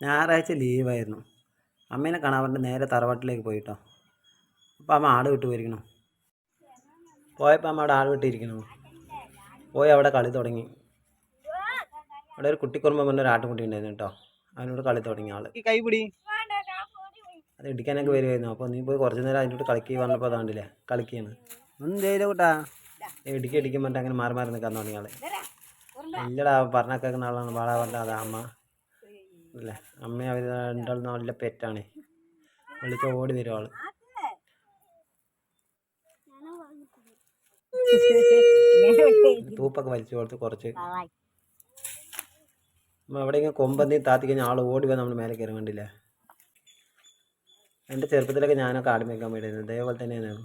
ഞായറാഴ്ച ലീവായിരുന്നു. അമ്മേനെ കാണാൻ പറഞ്ഞിട്ട് നേരെ തറവാട്ടിലേക്ക് പോയിട്ടോ. അപ്പോൾ അമ്മ ആട് വിട്ട് പോയിരിക്കണോ. പോയപ്പോൾ അമ്മ അവിടെ ആട് വിട്ടിരിക്കണു. പോയി അവിടെ കളി തുടങ്ങി. അവിടെ ഒരു കുട്ടിക്കുറുമ്പ് പറഞ്ഞ ഒരു ആട്ടുകുട്ടി ഉണ്ടായിരുന്നു കേട്ടോ. അതിനോട് കളി തുടങ്ങി ആൾ. ഈ കൈ പിടി അത് ഇടിക്കാനൊക്കെ വരുമായിരുന്നു അപ്പോൾ നീ പോയി കുറച്ച് നേരം അതിനോട് കളിക്കി പറഞ്ഞപ്പോൾ അതാണ്ടില്ലേ കളിക്കുകയാണ് ഒന്നും ചെയ്യില്ല കൂട്ടാ? ഇടിക്കി പറഞ്ഞിട്ട് അങ്ങനെ മാറി മാറി നിൽക്കാൻ തുടങ്ങി ആൾ. ഇല്ലടാ കേൾക്കുന്ന ആളാണ്. വാളാ പറഞ്ഞ അതാ അമ്മ. അല്ലേ? അമ്മ അവർ രണ്ടാൾ നല്ല പെറ്റാണ്. വിളിച്ച ഓടി വരും ആൾ. തൂപ്പൊക്കെ വലിച്ചു കൊടുത്ത് കുറച്ച്. അവിടെ എവിടെയെങ്കിലും കൊമ്പന്തി താത്തി കഴിഞ്ഞാൽ ആൾ ഓടി വന്ന് നമ്മൾ മേലെ കയറി കണ്ടില്ലേ എന്റെ ചെറുപ്പത്തിലൊക്കെ ഞാനൊക്കെ ആടി മേക്കാൻ വേണ്ടിയിരുന്നു ഇതേപോലെ തന്നെയാണ്.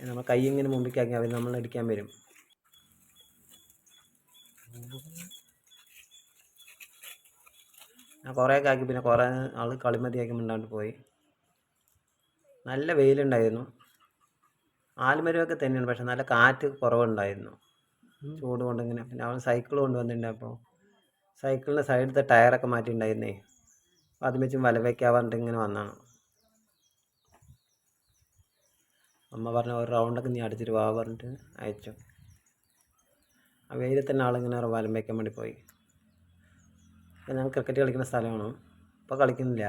നമ്മൾ കൈ ഇങ്ങനെ മുമ്പിക്കാക്കി അവർ നമ്മളടിക്കാൻ വരും ഞാൻ കുറേയൊക്കെ ആക്കി പിന്നെ കുറേ ആൾ കളിമതിയാക്കി മിണ്ടാണ്ട് പോയി. നല്ല വെയിലുണ്ടായിരുന്നു. ആൽമരമൊക്കെ തന്നെയാണ് പക്ഷെ നല്ല കാറ്റ് കുറവുണ്ടായിരുന്നു. ചൂട് കൊണ്ട് ഇങ്ങനെ. പിന്നെ അവൻ സൈക്കിൾ കൊണ്ടുവന്നിട്ടുണ്ട് അപ്പോൾ സൈക്കിളിന്റെ സൈഡിലത്തെ ടയറൊക്കെ മാറ്റിയിട്ടുണ്ടായിരുന്നേ. അപ്പോൾ അത് വെച്ചും വല പറഞ്ഞിട്ട് ഇങ്ങനെ വന്നാണ് അമ്മ പറഞ്ഞ ഒരു റൗണ്ടൊക്കെ നീ അടിച്ചിട്ട് വാ പറഞ്ഞിട്ട് അയച്ചു. ആ വെയിലത്തന്നെ ആളിങ്ങനെ വലം വയ്ക്കാൻ വേണ്ടി പോയി. ഞാൻ ക്രിക്കറ്റ് കളിക്കുന്ന സ്ഥലമാണ്? ഇപ്പോൾ കളിക്കുന്നില്ല.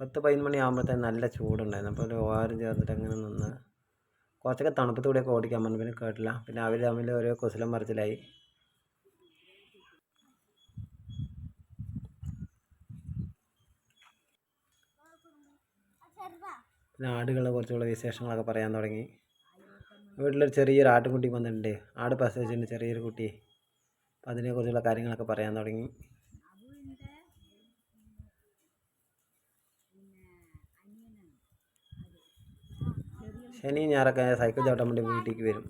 പത്ത് പതിനൊന്ന് മണി ആകുമ്പോഴത്തേന് നല്ല ചൂടുണ്ടായിരുന്നു. അപ്പോൾ ഒരു ഓരം ചേർന്നിട്ട് അങ്ങനെ നിന്ന് കുറച്ചൊക്കെ തണുപ്പത്ത് കൂടെയൊക്കെ ഓടിക്കാൻ പറഞ്ഞു. പിന്നെ കേട്ടില്ല. പിന്നെ അവർ തമ്മിൽ ഓരോ കുശലം മറിച്ചിലായി. പിന്നെ ആടുകളെ കുറിച്ചുള്ള വിശേഷങ്ങളൊക്കെ പറയാൻ തുടങ്ങി. വീട്ടിലൊരു ചെറിയൊരു ആട്ടുംകുട്ടി വന്നിട്ടുണ്ട്. ആട് പ്രസവിച്ചിട്ടുണ്ട് ചെറിയൊരു കുട്ടി. അപ്പം അതിനെക്കുറിച്ചുള്ള കാര്യങ്ങളൊക്കെ പറയാൻ തുടങ്ങി. ശനി ഞായറൊക്കെ സൈക്കിൾ ചവിട്ടാൻ വേണ്ടി വീട്ടിലേക്ക് വരും.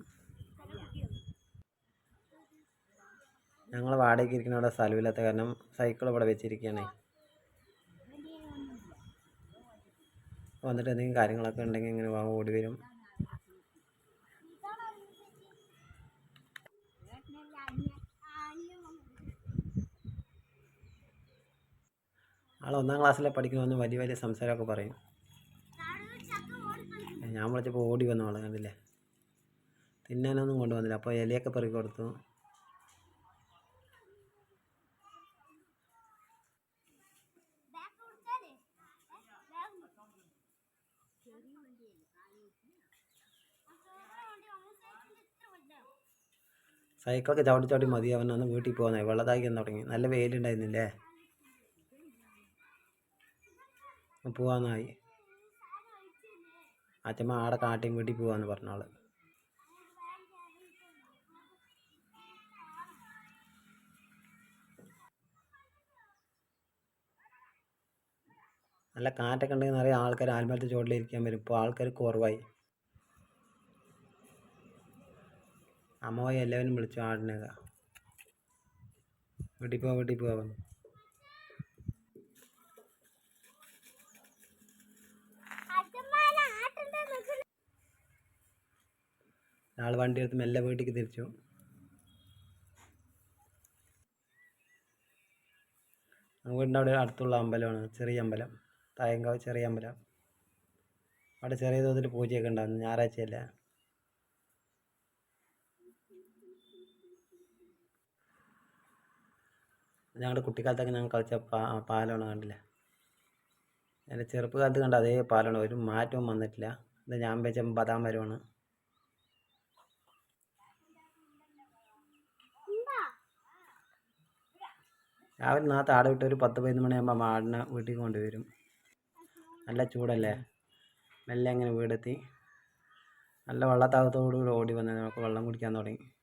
ഞങ്ങൾ വാടകയ്ക്ക് ഇരിക്കുന്ന അവിടെ സ്ഥലമില്ലാത്ത കാരണം സൈക്കിൾ ഇവിടെ വെച്ചിരിക്കുകയാണ്. വന്നിട്ട് എന്തെങ്കിലും കാര്യങ്ങളൊക്കെ ഉണ്ടെങ്കിൽ ഇങ്ങനെ ഓടി വരും. ആൾ ഒന്നാം ക്ലാസ്സിലെ പഠിക്കണമെന്ന് വലിയ വലിയ സംസാരമൊക്കെ പറയും. ഞാൻ വിളിച്ചപ്പോൾ ഓടി വന്ന ആളെ കണ്ടില്ലേ? തിന്നാനൊന്നും കൊണ്ടുവന്നില്ല. അപ്പോൾ ഇലയൊക്കെ പെറുക്കി കൊടുത്തു. സൈക്കിളൊക്കെ ചവിട്ടി ചവിട്ടി മതി അവനൊന്ന് ഒന്ന് വീട്ടിൽ പോകുന്നത് വെള്ളത്താക്കി തുടങ്ങി. നല്ല വെയിലുണ്ടായിരുന്നില്ലേ? പോവാന്നായി അച്ഛമ്മ ആടെ കാട്ടിയും വീട്ടിൽ പോവാന്ന് പറഞ്ഞാൾ നല്ല കാറ്റൊക്കെ ഉണ്ടെങ്കിൽ നിറയെ ആൾക്കാർ ആൽമരത്തെ ചുവട്ടിലിരിക്കാൻ വരും. ഇപ്പോൾ ആൾക്കാർ കുറവായി. അമ്മ പോയി എല്ലാവരും വിളിച്ചു ആടിനേക്കാം. വീട്ടിൽ പോവാ വീട്ടിൽ പോവാ ആൾ വണ്ടി എടുത്ത് മെല്ലെ വീട്ടിലേക്ക് തിരിച്ചു. വീടിന്റെ അവിടെ അടുത്തുള്ള അമ്പലമാണ് ചെറിയ അമ്പലം തായങ്കാവ് ചെറിയ അമ്പലം. അവിടെ ചെറിയ തോതിൽ പൂജയൊക്കെ ഉണ്ടായിരുന്നു ഞായറാഴ്ചയല്ല. ഞങ്ങളുടെ കുട്ടിക്കാലത്തൊക്കെ ഞങ്ങൾ കളിച്ച പാ പാലമാണ് കണ്ടില്ല. എന്റെ ചെറുപ്പകാലത്ത് കണ്ട അതേ പാലമാണ് ഒരു മാറ്റവും വന്നിട്ടില്ല. ഇത് ഞാൻ വെച്ച ബദാം മരമാണ് രാവിലെ നാളത്തെ ആട് വിട്ട് ഒരു പത്ത് പതിനൊന്ന് മണിയാകുമ്പോൾ ആടിനെ വീട്ടിൽ കൊണ്ടുവരും. നല്ല ചൂടല്ലേ? മെല്ലെ അങ്ങനെ വീടെത്തി. നല്ല വെള്ളത്താകത്തോടുകൂടി ഓടി വന്നത് നമുക്ക് വെള്ളം കുടിക്കാൻ തുടങ്ങി.